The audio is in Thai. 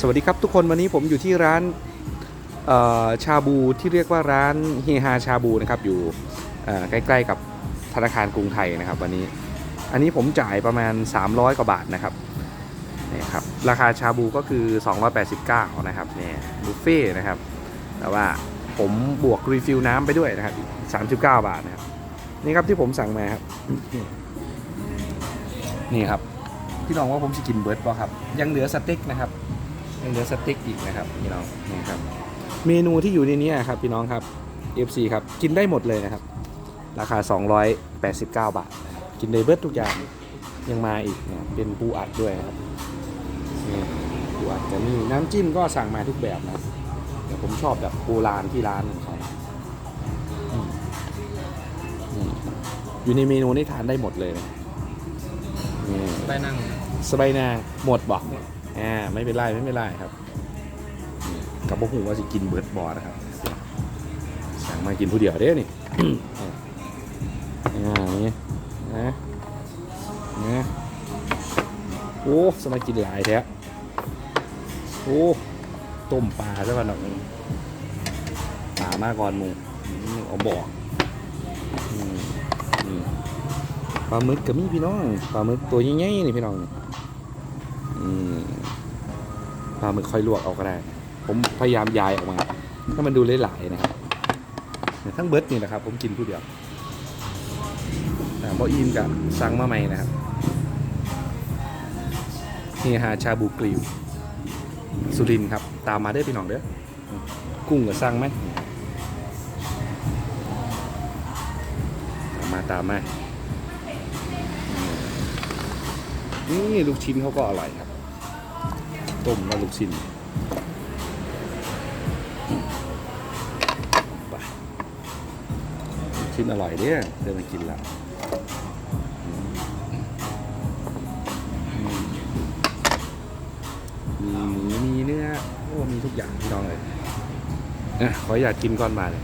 สวัสดีครับทุกคนวันนี้ผมอยู่ที่ร้านชาบูที่เรียกว่าร้านเฮฮาชาบูนะครับอยู่ใกล้ๆกับธนาคารกรุงไทยนะครับวันนี้อันนี้ผมจ่ายประมาณ 300 กว่าบาทนะครับนี่ครับราคาชาบูก็คือ 289 นะครับเนี่ยบุฟเฟ่นะครับแต่ว่าผมบวกรีฟิลน้ำไปด้วยนะครับอีก39 บาทนะครับนี่ครับที่ผมสั่งมาครับนี่ครับพี่น้องว่าผมจะกินเบิร์ดป่ะครับยังเหลือสเต็กนะครับ ยังเหลือสเต็กอีกนะครับพี่น้องนี่ครับ เมนูที่อยู่ในนี้ครับพี่น้องครับ FC ครับกินได้หมดเลยนะครับ ราคา 289 บาทนะครับกินได้เบิร์ดทุกอย่างยังมาอีกนะครับเป็นปูอัดด้วยนะครับนี่ปูอัดจะนี่น้ำจิ้มก็สั่งมาทุกแบบนะแต่ผมชอบแบบโบราณที่ร้านของเขาอืมนี่อยู่ในเมนูนี่ทานได้หมดเลยนะนี่ได้นั่งสบายนางหมดบอก อ่าไม่เป็นไรไม่เป็นไรครับกับพวกหูว่าสิกินเบิร์ดบอร์นะครับสั่งมากินผู้เดียวเด้นี่อ่านี่นะนะโอ้สมากินหลายแท้โอ้ต้มปลาซะก่อนหน่อยปลามาก่อนมูอืมเอาบอกอืมนี่ปลาหมึกกับมีพี่น้องปลาหมึกตัวใหญ่ๆนี่พี่น้องนี่ ปลาหมึกค่อยลวกเอาก็ได้ ผมพยายามยายออกมาให้มันดูหลายๆนะครับทั้งเบิร์ดนี่นะครับ ผมกินผู้เดียวแต่พออินกับสั่งมาใหม่นะครับเฮียฮาชาบูกริวสุรินครับ ตามมาได้พี่น้องเด้อกุ้งกับสั่งไหมตามมาตามมานี่ลูกชิ้นเขาก็อร่อยครับ ต้มแล้วลูกชิ้นไปลูกชิ้นอร่อยเนี่ยเดินมากินแล้วมีหมูมีเนื้อโอ้มีทุกอย่างพี่น้องเลยอะขออยากกินก่อนมาเลย